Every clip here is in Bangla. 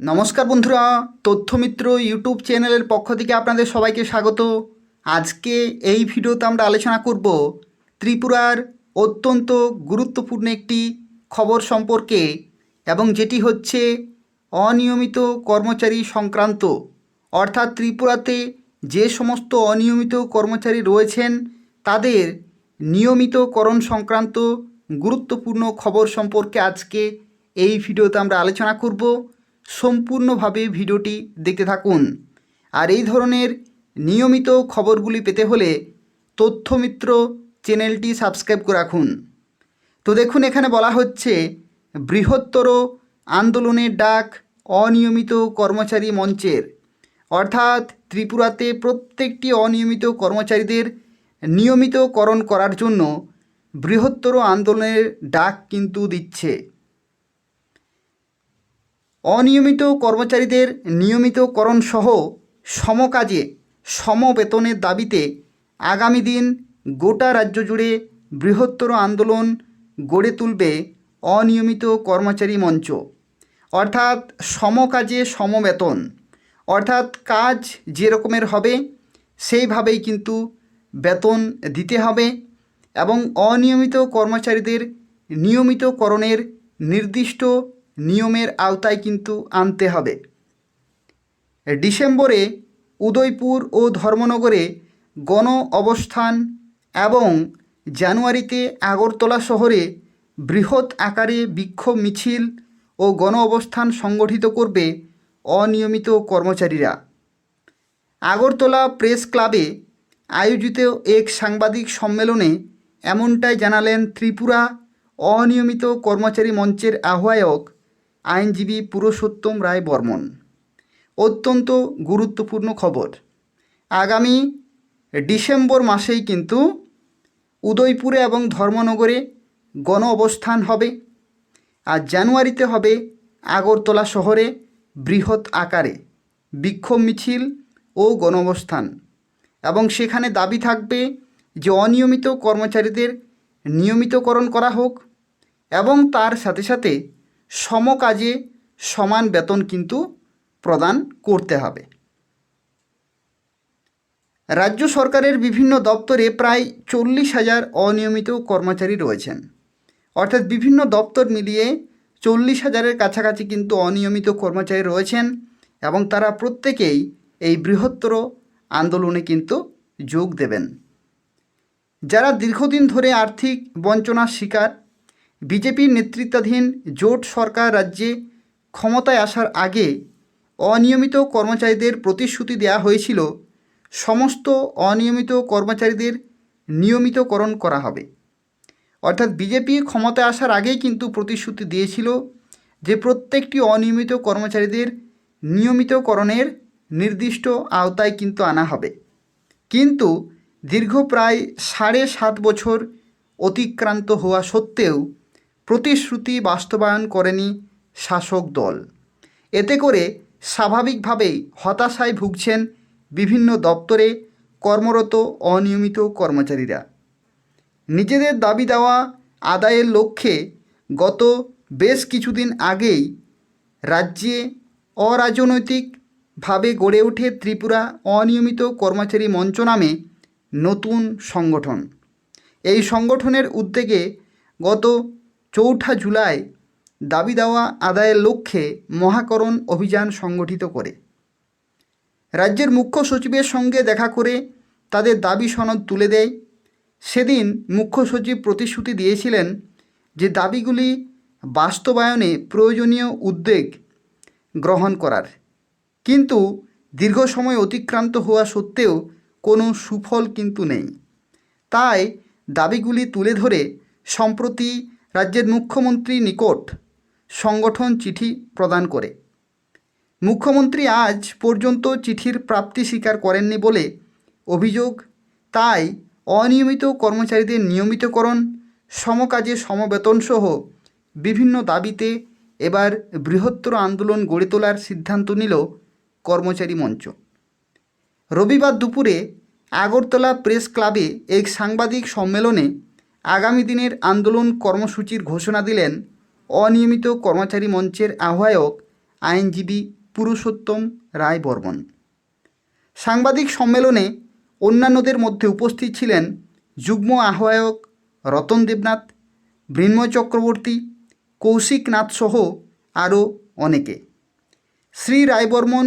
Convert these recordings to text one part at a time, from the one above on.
নমস্কার বন্ধুরা, তথ্যমিত্র ইউটিউব চ্যানেলের পক্ষ থেকে আপনাদের সবাইকে স্বাগত। আজকে এই ভিডিওতে আমরা আলোচনা করব ত্রিপুরার অত্যন্ত গুরুত্বপূর্ণ একটি খবর সম্পর্কে এবং যেটি হচ্ছে অনিয়মিত কর্মচারী সংক্রান্ত। অর্থাৎ ত্রিপুরাতে যে সমস্ত অনিয়মিত কর্মচারী রয়েছেন, তাদের নিয়মিতকরণ সংক্রান্ত গুরুত্বপূর্ণ খবর সম্পর্কে আজকে এই ভিডিওতে আমরা আলোচনা করব। সম্পূর্ণভাবে ভিডিওটি দেখতে থাকুন। আর এই ধরনের নিয়মিত খবরগুলি পেতে হলে তথ্যমিত্র চ্যানেলটি সাবস্ক্রাইব করে রাখুন। তো দেখুন, এখানে বলা হচ্ছে, বৃহত্তর আন্দোলনের ডাক অনিয়মিত কর্মচারী মঞ্চের। অর্থাৎ ত্রিপুরাতে প্রত্যেকটি অনিয়মিত কর্মচারীদের নিয়মিতকরণ করার জন্য বৃহত্তর আন্দোলনের ডাক কিন্তু দিচ্ছে। অনিয়মিত কর্মচারীদের নিয়মিতকরণ সহ সমকাজে সমবেতনের দাবিতে আগামী দিন গোটা রাজ্য জুড়ে বৃহত্তর আন্দোলন গড়ে তুলবে অনিয়মিত কর্মচারী মঞ্চ। অর্থাৎ সমকাজে সমবেতন। অর্থাৎ কাজ যে রকমের হবে, সেইভাবেই কিন্তু বেতন দিতে হবে এবং অনিয়মিত কর্মচারীদের নিয়মিতকরণের নির্দিষ্ট নিয়মের আওতায় কিন্তু আনতে হবে। ডিসেম্বরে উদয়পুর ও ধর্মনগরে গণ অবস্থান এবং জানুয়ারিতে আগরতলা শহরে বৃহৎ আকারে বিক্ষোভ মিছিল ও গণ অবস্থান সংগঠিত করবে অনিয়মিত কর্মচারীরা। আগরতলা প্রেস ক্লাবে আয়োজিত এক সাংবাদিক সম্মেলনে এমনটাই জানালেন ত্রিপুরা অনিয়মিত কর্মচারী মঞ্চের আহ্বায়ক আইনজীবী পুরুষোত্তম রায় বর্মন। অত্যন্ত গুরুত্বপূর্ণ খবর। আগামী ডিসেম্বর মাসেই কিন্তু উদয়পুরে এবং ধর্মনগরে গণ অবস্থান হবে। আর জানুয়ারিতে হবে আগরতলা শহরে বৃহৎ আকারে বিক্ষোভ মিছিল ও গণঅবস্থান। এবং সেখানে দাবি থাকবে যে অনিয়মিত কর্মচারীদের নিয়মিতকরণ করা হোক এবং তার সাথে সাথে সমকাজে সমান বেতন কিন্তু প্রদান করতে হবে। রাজ্য সরকারের বিভিন্ন দপ্তরে প্রায় চল্লিশ হাজার অনিয়মিত কর্মচারী রয়েছেন। অর্থাৎ বিভিন্ন দপ্তর মিলিয়ে চল্লিশ হাজারের কাছাকাছি কিন্তু অনিয়মিত কর্মচারী রয়েছেন এবং তারা প্রত্যেকেই এই বৃহত্তর আন্দোলনে কিন্তু যোগ দেবেন। যারা দীর্ঘদিন ধরে আর্থিক বঞ্চনার শিকার বিজেপির নেতৃত্বাধীন জোট সরকার রাজ্যে ক্ষমতায় আসার আগে অনিয়মিত কর্মচারীদের প্রতিশ্রুতি দেওয়া হয়েছিল, সমস্ত অনিয়মিত কর্মচারীদের নিয়মিতকরণ করা হবে। অর্থাৎ বিজেপি ক্ষমতায় আসার আগেই কিন্তু প্রতিশ্রুতি দিয়েছিল যে প্রত্যেকটি অনিয়মিত কর্মচারীদের নিয়মিতকরণের নির্দিষ্ট আওতায় কিন্তু আনা হবে। কিন্তু দীর্ঘ প্রায় সাড়ে সাত বছর অতিক্রান্ত হওয়া সত্ত্বেও প্রতিশ্রুতি বাস্তবায়ন করেনি শাসক দল। এতে করে স্বাভাবিকভাবেই হতাশায় ভুগছেন বিভিন্ন দপ্তরে কর্মরত অনিয়মিত কর্মচারীরা। নিজেদের দাবি দেওয়া আদায়ের লক্ষ্যে গত বেশ কিছুদিন আগেই রাজ্যে অরাজনৈতিকভাবে গড়ে ওঠে ত্রিপুরা অনিয়মিত কর্মচারী মঞ্চ নামে নতুন সংগঠন। এই সংগঠনের উদ্যোগে গত চৌঠা জুলাই দাবি দেওয়া আদায়ের লক্ষ্যে মহাকরণ অভিযান সংগঠিত করে। রাজ্যের মুখ্য সচিবের সঙ্গে দেখা করে তাদের দাবি সনদ তুলে দেয়। সেদিন মুখ্য সচিব প্রতিশ্রুতি দিয়েছিলেন যে দাবিগুলি বাস্তবায়নে প্রয়োজনীয় উদ্যোগ গ্রহণ করার। কিন্তু দীর্ঘ সময় অতিক্রান্ত হওয়া সত্ত্বেও কোনো সুফল কিন্তু নেই। তাই দাবিগুলি তুলে ধরে সম্প্রতি রাজ্যের মুখ্যমন্ত্রী নিকট সংগঠন চিঠি প্রদান করে। মুখ্যমন্ত্রী আজ পর্যন্ত চিঠির প্রাপ্তি স্বীকার করেননি বলে অভিযোগ। তাই অনিয়মিত কর্মচারীদের নিয়মিতকরণ, সমকাজে সমবেতনসহ বিভিন্ন দাবিতে এবার বৃহত্তর আন্দোলন গড়ে তোলার সিদ্ধান্ত নিল কর্মচারী মঞ্চ। রবিবার দুপুরে আগরতলা প্রেস ক্লাবে এক সাংবাদিক সম্মেলনে আগামী দিনের আন্দোলন কর্মসূচির ঘোষণা দিলেন অনিয়মিত কর্মচারী মঞ্চের আহ্বায়ক আইনজীবী পুরুষোত্তম রায় বর্মন সাংবাদিক সম্মেলনে অন্যান্যদের মধ্যে উপস্থিত ছিলেন যুগ্ম আহ্বায়ক রতন দেবনাথ মৃন্ময় চক্রবর্তী, কৌশিক নাথ সহ আরও অনেকে। শ্রী রায়বর্মন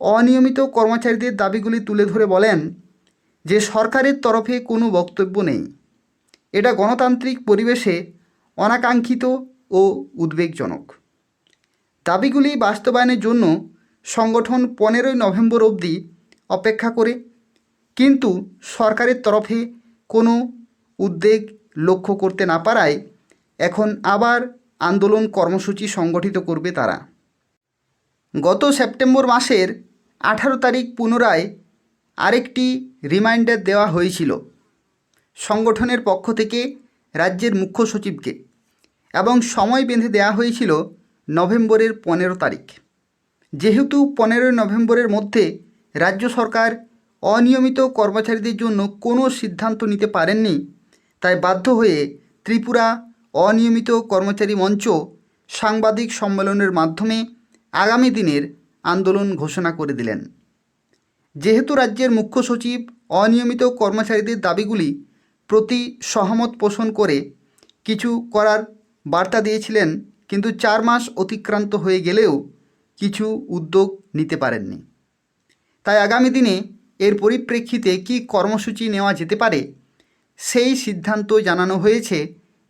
অনিয়মিত কর্মচারীদের দাবিগুলি তুলে ধরে বলেন যে সরকারের তরফে কোনো বক্তব্য নেই। এটা গণতান্ত্রিক পরিবেশে অনাকাঙ্ক্ষিত ও উদ্বেগজনক। দাবিগুলি বাস্তবায়নের জন্য সংগঠন পনেরোই নভেম্বর অবধি অপেক্ষা করে, কিন্তু সরকারের তরফে কোনো উদ্বেগ লক্ষ্য করতে না পারায় এখন আবার আন্দোলন কর্মসূচি সংগঠিত করবে তারা। গত সেপ্টেম্বর মাসের আঠারো তারিখ পুনরায় আরেকটি রিমাইন্ডার দেওয়া হয়েছিল। সংগঠনের পক্ষ থেকে রাজ্যের মুখ্য সচিবকে এবং সময় বেঁধে দেওয়া হয়েছিল নভেম্বরের পনেরো তারিখ। যেহেতু পনেরোই নভেম্বরের মধ্যে রাজ্য সরকার অনিয়মিত কর্মচারীদের জন্য কোনো সিদ্ধান্ত নিতে পারেননি, তাই বাধ্য হয়ে ত্রিপুরা অনিয়মিত কর্মচারী মঞ্চ সাংবাদিক সম্মেলনের মাধ্যমে আগামী দিনের আন্দোলন ঘোষণা করে দিলেন। যেহেতু রাজ্যের মুখ্য সচিব অনিয়মিত কর্মচারীদের দাবিগুলি প্রতি সহমত পোষণ করে কিছু করার বার্তা দিয়েছিলেন, কিন্তু চার মাস অতিক্রান্ত হয়ে গেলেও কিছু উদ্যোগ নিতে পারেননি। তাই আগামী দিনে এর পরিপ্রেক্ষিতে কী কর্মসূচি নেওয়া যেতে পারে, সেই সিদ্ধান্ত জানানো হয়েছে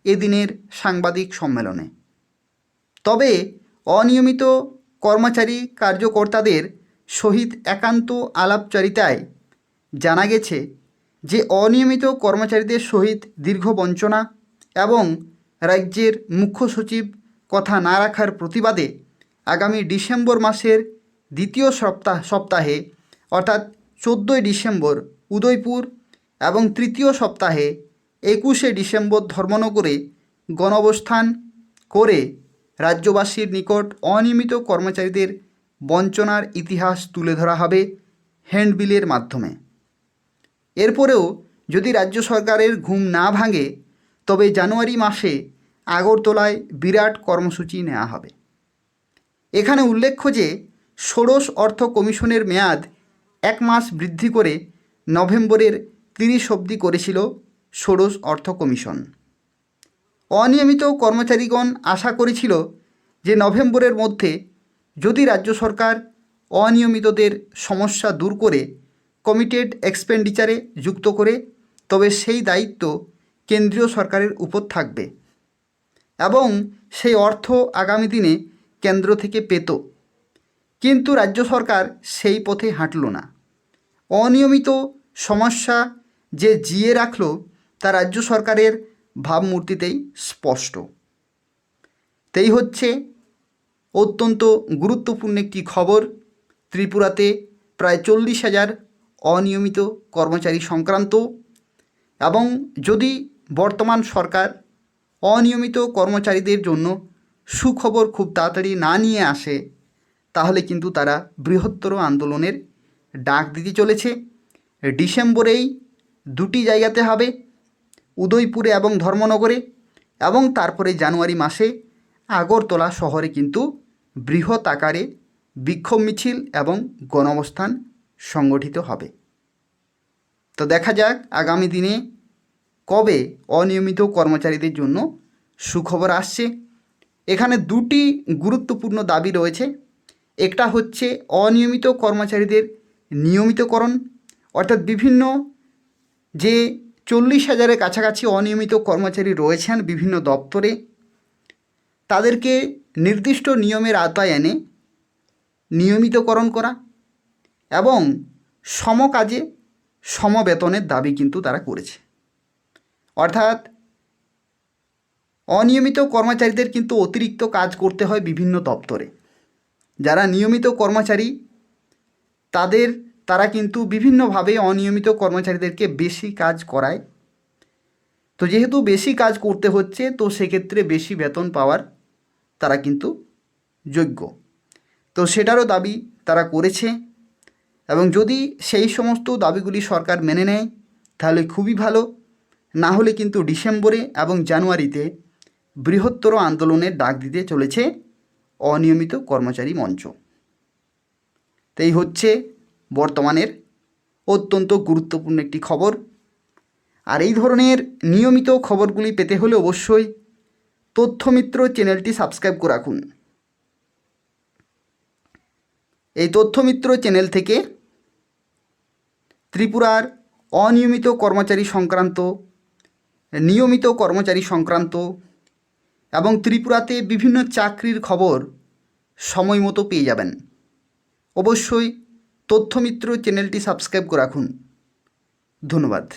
এদিনের সাংবাদিক সম্মেলনে। তবে অনিয়মিত কর্মচারী কার্যকর্তাদের সহিত একান্ত আলাপচারিতায় জানা গেছে যে অনিয়মিত কর্মচারীদের সহিত দীর্ঘ বঞ্চনা এবং রাজ্যের মুখ্য সচিব কথা না রাখার প্রতিবাদে আগামী ডিসেম্বর মাসের দ্বিতীয় সপ্তাহ, সপ্তাহে, অর্থাৎ চোদ্দোই ডিসেম্বর উদয়পুর এবং তৃতীয় সপ্তাহে একুশে ডিসেম্বর ধর্মনগরে গণঅবস্থান করে রাজ্যবাসীর নিকট অনিয়মিত কর্মচারীদের বঞ্চনার ইতিহাস তুলে ধরা হবে হ্যান্ডবিলের মাধ্যমে। এরপরেও যদি রাজ্য সরকারের ঘুম না ভাঙে, তবে জানুয়ারি মাসে আগরতলায় বিরাট কর্মসূচি নেওয়া হবে। এখানে উল্লেখ্য যে, ষোড়শ অর্থ কমিশনের মেয়াদ এক মাস বৃদ্ধি করে নভেম্বরের তিরিশ অবধি করেছিল ষোড়শ অর্থ কমিশন। অনিয়মিত কর্মচারীগণ আশা করেছিল যে নভেম্বরের মধ্যে যদি রাজ্য সরকার অনিয়মিতদের সমস্যা দূর করে কমিটেড এক্সপেন্ডিচারে যুক্ত করে, তবে সেই দায়িত্ব কেন্দ্রীয় সরকারের উপর থাকবে। এবং সেই অর্থ আগামী দিনে কেন্দ্র থেকে পেত। কিন্তু রাজ্য সরকার সেই পথে হাঁটল না। অনিয়মিত সমস্যা যে জিয়ে রাখল, তা রাজ্য সরকারের ভাবমূর্তিতেই স্পষ্ট। তেই হচ্ছে অত্যন্ত গুরুত্বপূর্ণ একটি খবর। ত্রিপুরাতে প্রায় চল্লিশ হাজার অনিয়মিত কর্মচারী সংক্রান্ত এবং যদি বর্তমান সরকার অনিয়মিত কর্মচারীদের জন্য সুখবর খুব তাড়াতাড়ি না নিয়ে আসে, তাহলে কিন্তু তারা বৃহত্তর আন্দোলনের ডাক দিতে চলেছে। ডিসেম্বরেই দুটি জায়গাতে হবে, উদয়পুরে এবং ধর্মনগরে এবং তারপরে জানুয়ারি মাসে আগরতলা শহরে কিন্তু বৃহৎ আকারে বিক্ষোভ মিছিল এবং গণঅবস্থান সংগঠিত হবে। তো দেখা যাক আগামী দিনে কবে অনিয়মিত কর্মচারীদের জন্য সুখবর আসছে। এখানে দুটি গুরুত্বপূর্ণ দাবি রয়েছে। একটা হচ্ছে অনিয়মিত কর্মচারীদের নিয়মিতকরণ, অর্থাৎ বিভিন্ন যে চল্লিশ হাজারের কাছাকাছি অনিয়মিত কর্মচারী রয়েছেন বিভিন্ন দপ্তরে, তাদেরকে নির্দিষ্ট নিয়মের আওতায় এনে নিয়মিতকরণ করা। এবং সমকাজে সমবেতনের দাবি কিন্তু তারা করেছে। অর্থাৎ অনিয়মিত কর্মচারীদের কিন্তু অতিরিক্ত কাজ করতে হয় বিভিন্ন দপ্তরে। যারা নিয়মিত কর্মচারী, তাদের, তারা কিন্তু বিভিন্নভাবে অনিয়মিত কর্মচারীদেরকে বেশি কাজ করায়। তো যেহেতু বেশি কাজ করতে হচ্ছে, তো সেক্ষেত্রে বেশি বেতন পাওয়ার তারা কিন্তু যোগ্য। তো সেটারও দাবি তারা করেছে। এবং যদি সেই সমস্ত দাবিগুলি সরকার মেনে নেয়, তাহলে খুবই ভালো। না হলে কিন্তু ডিসেম্বরে এবং জানুয়ারিতে বৃহত্তর আন্দোলনের ডাক দিতে চলেছে অনিয়মিত কর্মচারী মঞ্চ। তাই হচ্ছে বর্তমানের অত্যন্ত গুরুত্বপূর্ণ একটি খবর। আর এই ধরনের নিয়মিত খবরগুলি পেতে হলে অবশ্যই তথ্যমিত্র চ্যানেলটি সাবস্ক্রাইব করে রাখুন। এই তথ্যমিত্র চ্যানেল থেকে ত্রিপুরার অনিয়মিত কর্মচারী সংক্রান্ত, নিয়মিত কর্মচারী সংক্রান্ত এবং ত্রিপুরাতে বিভিন্ন চাকরির খবর সময় মতো পেয়ে যাবেন। অবশ্যই তথ্যমিত্র চ্যানেলটি সাবস্ক্রাইব করে রাখুন। ধন্যবাদ।